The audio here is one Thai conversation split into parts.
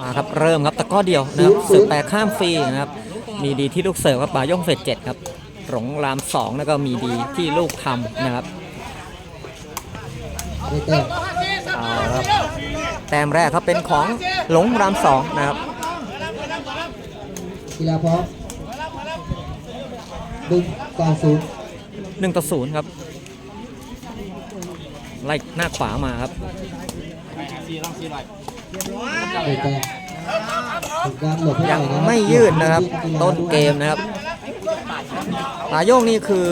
มาครับเริ่มครับตะกร้อเดียวนะครับเสิร์ฟแปรข้ามฟรีนะครับ มีดีที่ลูกเสิร์ฟครับป่าย่งเฟสเจ็ดครับหลงรามสองแล้วก็มีดีที่ลูกทำนะครับได้แต้มเอาละครับแต้มแรกครับเป็นของหลงรามสองนะครับกีฬาพร้อมดึงต่อศูนย์หนึ่งต่อศูนย์ครับไล่หน้าขวามาครับ ได้แต้มเป็นการหลบให้หยัน่งอยนะครับไม่ยืดนะครับ ต้นเกมนะครับป่าโยงนี่คือ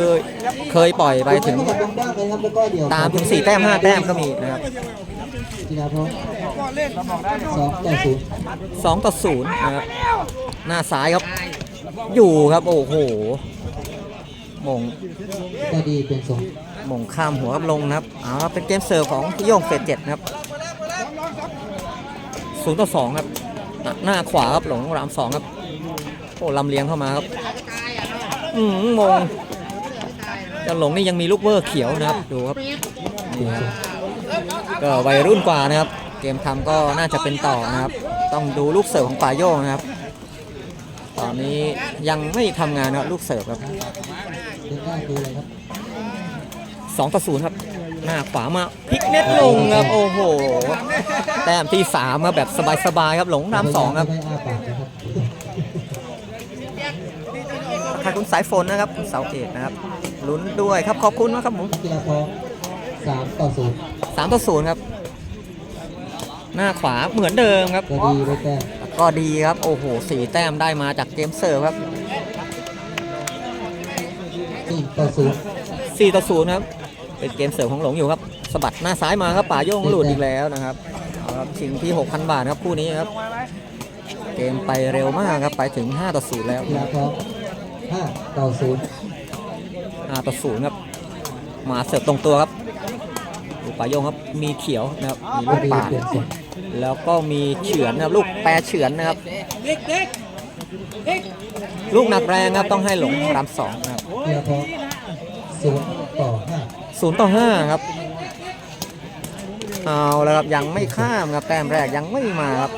เคยปล่อยไปถึงขยับลงบ้างเลยครับแล้วก็เดี๋ยวตามถึงสี่แต้มห้าแต้มก็มีนะครับกีฬาพร้อมสองต่อศูนย์สองต่อศูนย์นะครับหน้าซ้ายครับ อยู่ครับโอ้โหมง ก็ดีเป็นสองมงข้ามหัวครับลงนะครับเอาครับเป็นเกมเสิร์ฟของพี่โยงเฟสเจ็ดนะครับ ศูนย์ต่อสองครับ หน้าขวาครับหลงรามสองครับ โอ้ลำเลียงเข้ามาครับ อืมมงเจะหลงนี่ยังมีลูกเวอร์เขียวนะครับ ดูครับก็วัยรุ่นกว่านะครับ เกมทำก็น่าจะเป็นต่อนะครับ ต้องดูลูกเสิร์ฟของปาโยงนะครับ ตอนนี้ยังไม่ทำงานนะครับลูกเสิร์ฟครับสองต่อศูนย์ครับ หน้าขวามาพลิกเน็ตลงครับ โอ้โห แต้มที่สามครับแบบสบายๆครับหลงน้ำสองครับไม่อ้าปาครับขอบคุณสายฝนนะครับคุณเสาเอกนะครับลุ้นด้วยครับขอบคุณมากครับผมกีฬาพอสามต่อศูนย์สามต่อศูนย์ครับ หน้าขวาเหมือนเดิมครับก็ดีได้แต้มก็ดีครับโอ้โหสี่แต้มได้มาจากเกมเสิร์ฟครับสี่ต่อศูนย์4ต่อ0ครับ เป็นเกมเสิร์ฟของหลงอยู่ครับสะบัดหน้าซ้ายมาครับป่าโย่งหลุดอีกแล้วนะครับเอาครับชิงที่ 6,000 บาทครับคู่นี้ครับ เกมไปเร็วมากครับไปถึง 5 ต่อ 0 แล้วกีฬาพร้อมห้าต่อศูนย์5ต่อ 0 ครับ มาเสิร์ฟตรงตัวครับดูป่าโย่งครับมีเขียวนะครับมีก็ลูกดีป่าดเปลี่ยนสองแล้วก็มีเฉือนนะครับลูกแปรเฉือนนะครับลูกหนักแรงครับต้องให้หลงรามสองนะครับกีฬาพร้อมศูนย์ ต่อห้าศูนย์ต่อห้าครับเอาแล้วครับยังไม่ข้ามครับแต้มแรกยังไม่มาครับ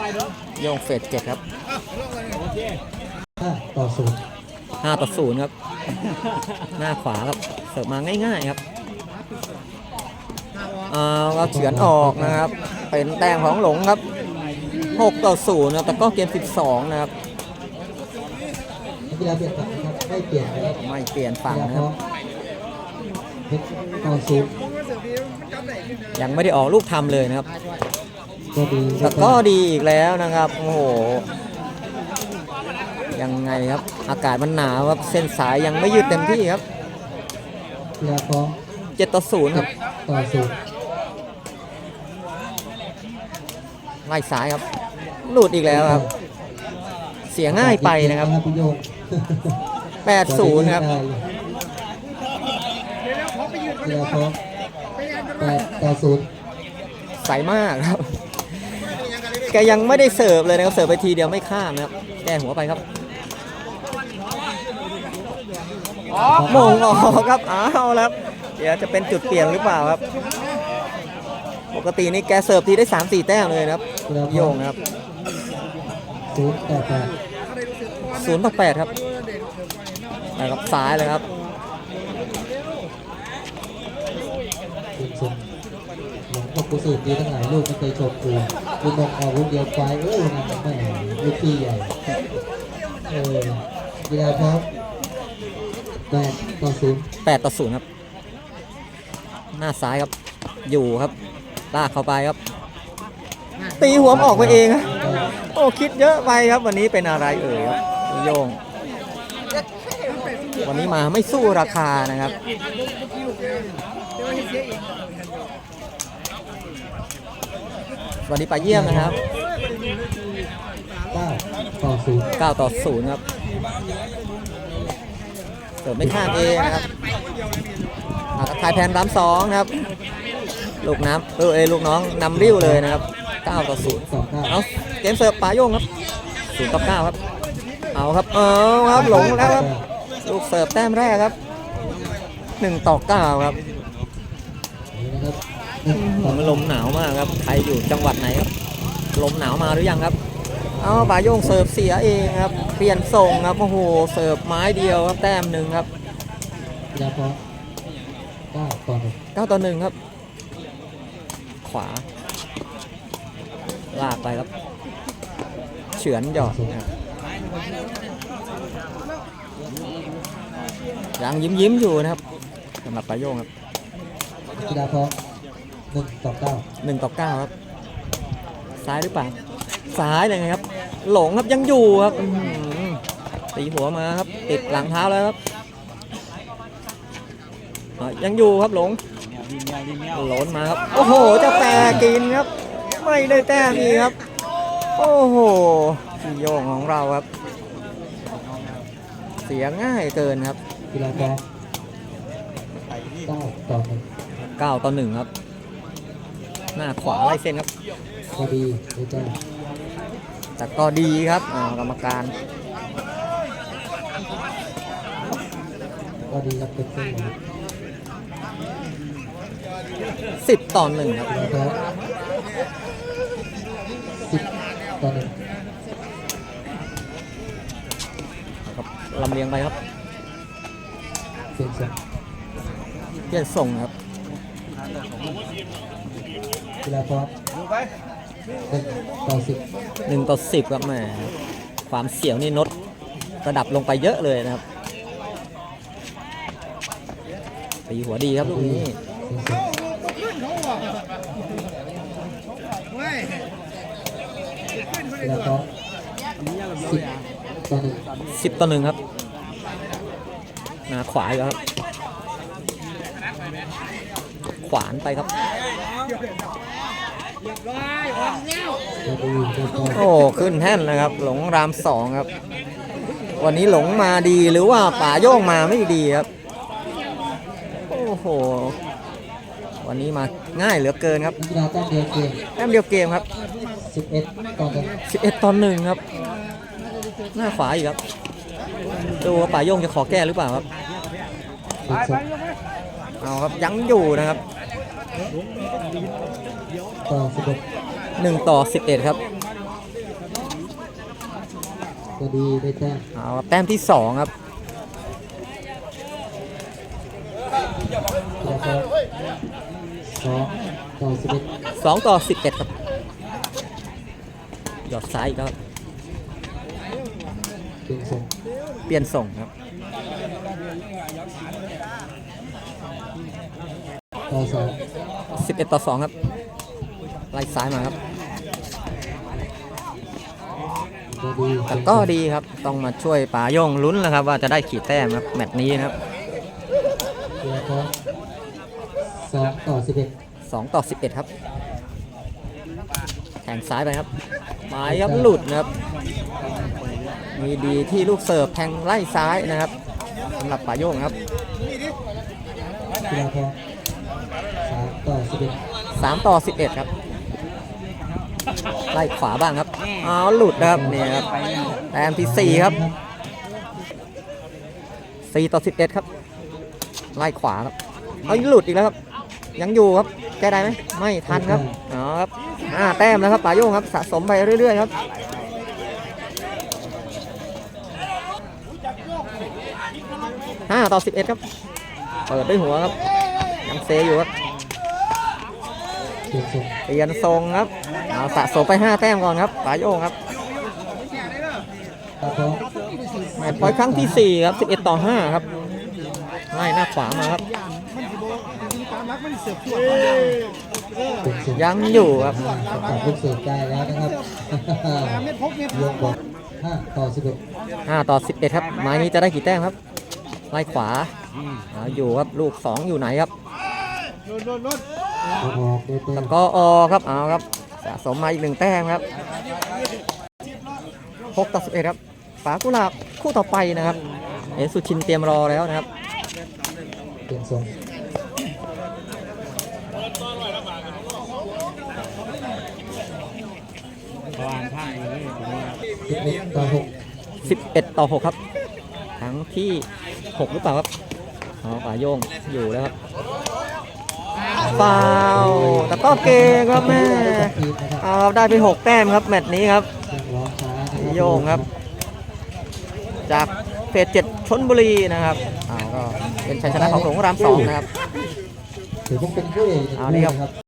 โยงเฟสเจ็ดครับห้าต่อศูนย์ห้าต่อศูนย์ครับ หน้าขวาครับเสิร์ฟมาง่ายๆครับเอาครับเฉือนออกนะครับ เป็นแต้มของหลงครับหกต่อศูนย์ครับแต่ก็เกม12นะครับนักกีฬาเปลี่ยนฝั่งนะครับไม่เปลี่ยนนะครับไม่เปลี่ยนฝั่งกีฬานะพคร้ รัอบมหกต่อศูนย์ยังไม่ได้ออกลูกทำเลยนะครับก็ดีแต่ก็ดีอีกแล้วนะครับโอ้โหยังไงครับอากาศมันหนาวครับเส้นสายยังไม่ยืดเต็มที่ครับกีฬาพร้อม7ต่อ0ครับต่อศูนย์ไล่สายครับหลุดอีกแล้วครับ เสียง่ายไปนะครับพี่โยง8-0ครับ กีฬาพร้อมแปดต่อศูนย์ใสมากครับ แกยังไม่ได้เสิร์ฟเลยนะครับ เสิร์ฟไปทีเดียวไม่ข้ามนะครับ แก้หัวไปครับมงออกครับเอาแล้วครับ เดี๋ยวจะเป็นจุดเปลี่ยนหรือเปล่าครับ ปกตินี่แกเสิร์ฟทีได้ 3-4 แต้มเลยนะครับกีฬาพโยร้อมงนะครับศูนย์ต่อแปดศูนย์ต่อแปดครับนะครับซ้ายเลยครับ คุณชมหลวงพ่อ กุศลดีทั้งหลายลูกไม่เคยชมกูคุณมองออกลูกเดียวไปเอ้ยมันไม่ลูกพี่ใหญ่เออกีฬาพร้อมแปดต่อศูนย์8ต่อ0ครับ หน้าซ้ายครับ อยู่ครับ ลากเข้าไปครับ ตีหัวมันออกไปเองครับโอ้คิดเยอะไปครับ วันนี้เป็นอะไรเอ่ยครับโยง วันนี้มาไม่สู้ราคานะครับ วันนี้ไปเยี่ยมนะครับเก้าต่อศูนย์9ต่อ0ครับเสิร์ฟไม่ข้ามเองนะครับอ่าทายแพนรำสองนะครับ ลูกน้ำเออเอยลูกน้องนำริ้วเลยนะครับ 9 ต่อ0ต่อเก้าเอาเกมเสิร์ฟปาโยงครับ0ต่อ9ครับ เอาครับ เอาครับหลงแล้วครับ ลูกเสิร์ฟแต้มแรกครับ 1 ต่อ9ครับ นี่นะครับมันลมหนาวมากครับใครอยู่จังหวัดไหนครับลมหนาวมาหรือยังครับเอาป่าโยงเสิร์ฟเสียเองครับ เปลี่ยนส่งครับโอ้โหเสิร์ฟไม้เดียวครับแต้มหนึ่งครับกีฬาพร้อมเก้าต่อหนึ่งเก้าต่อหนึ่งครับ ขวา ลากไปครับ เฉือนหยอดนะครับยังยิ้มยิ้มๆอยู่นะครับสำหรับป่าโยงครับกีฬาพร้อม หนึ่งต่อเก้าหนึ่งต่อเก้าครับ ซ้ายหรือเปล่า ซ้ายเลยครับ หลงครับยังอยู่ครับอื้อหือตีหัวมาครับ ติดหลังเท้าแล้วครับอะยังอยู่ครับหลง หล่นมาครับ โอ้โหเจะแปรกินครับ ไม่ได้แต้มอีกครับ โอ้โหพี่โยงของเราครับ เสียง่ายเกินครับ กีฬาพร้อมเก้าต่อหนึ่ง 9ต่อ1ครับ หน้าขวาไล่เส้นครับพอดีได้แต้มแต่ก็ดีครับอ่ากรรมการก็ดีครับเป็นเส้นนะครับ10ต่อ1ครับกีฬาพร้อมสิบต่อหนึ่งครับลำเลียงไปครับเป็นสองเปลี่ยนส่งครับ กีฬาพร้อมหนึ่งต่อสิบ1ต่อ10ครับแหมความเสียวนี่ลดระดับลงไปเยอะเลยนะครับตีหัวดีครับลูกนี้กีฬาพร้อมสิบต่อหนึ่ง10ต่อ1ครับนาขวาอยู่ครับ ขวานไปครับ โอ้ขึ้นแท่นเลยครับ หลงรามสองครับ วันนี้หลงมาดีหรือว่าป่าโย่งมาไม่ดีครับ โอ้โห วันนี้มาง่ายเหลือเกินครับนักกีฬาต้องเดียวเกมแต้มเดียวเกมครับ11ต่อหนึ่ง11ต่อหนึ่งครับ หน้าขวาอีกครับ ดูว่าป่าโย่งจะขอแก้หรือเปล่าครับเป็นสองเอาครับยังอยู่นะครับ ต่อสิบเอ็ด1ต่อ11ครับพอดีได้แต้มเอาครับแต้มที่2ครับกีฬาพร้อมสองต่อสิบเอ็ด2ต่อ11ครับหยอดซ้ายอีกแล้วครับเป็นสองเปลี่ยนส่งครับ ต่อสอง11ต่อ2ครับ ไล่ซ้ายมาครับพอดีแต่ก็ดีครับต้องมาช่วยป๋าโย่งลุ้นแล้วครับ ว่าจะได้ขีดแต้มครับแมตช์นี้นะครับกีฬาพร้อมสองต่อสิบเอ็ด2ต่อ11ครับแทงซ้ายไปครับหมายครับหลุดนะครับ มีดีที่ลูกเสิร์ฟแทงไล่ซ้ายนะครับสำหรับป๋าโย่งครับกีฬาพร้อมสามต่อสิบเอ็ด3ต่อ11ครับไล่ขวาบ้างครับเอาหลุดนะครับนี่ครับแต้มที่ 4 ครับ 4 ต่อ 11 ครับ ไล่ขวาครับเอาหลุดอีกแล้วครับ ยังอยู่ครับแก้ได้ไหมไม่ทันครับอ๋อครับห้าแต้มแล้วครับป่าโยงครับสะสมไปเรื่อยๆครับห้าต่อ11ครับ เปิดด้วยหัวครับยังเซอยู่ครับ เปลี่ยนทรงเปลี่ยนทรงครับเอาสะสมไป 5 แต้มก่อนครับป่าโยงครับกีฬาพร้อมแมตช์พอยต์ครั้งที่ 4 ครับ 11 ต่อ 5 ครับไล่หน้าขวามาครับเปลี่ยนทรงยังอยู่ครับตัดลูกเสือได้แล้วนะครับยกบอลห้าต่อสิบเอ็ด5ต่อ 11 ครับไม้นี้จะได้กี่แต้มครับไล่ขวาเอาอยู่ครับลูก 2 อยู่ไหนครับยกออกได้แต้แล้มวก็ออครับเอาครับสะสมมาอีกหนึ่งแต้มครับ6ต่อ11ครับฝากุหลาบคู่ต่อไปนะครับ เอสุชินเตรียมรอแล้วนะครับเปลี่ยนทรงสิบเอ็ดต่อหก11ต่อ6ครับครั้งที่6หรือเปล่าครับเอาป่าโยงอยู่แล้วครับ ฟาวล์แต่ก็เกงครับแม่ทีมนะครับเอาครับได้ไป 6 แต้มครับแมตช์นี้ครับยังร้องช้านะครับโยงครับ จากเฟสเจ็ดชนบุรีนะครับอ่าก็เป็นชัยชนะของหลงรามสองนะครับถือว่าเป็นคู่เอกเอานี่ครับนะครับ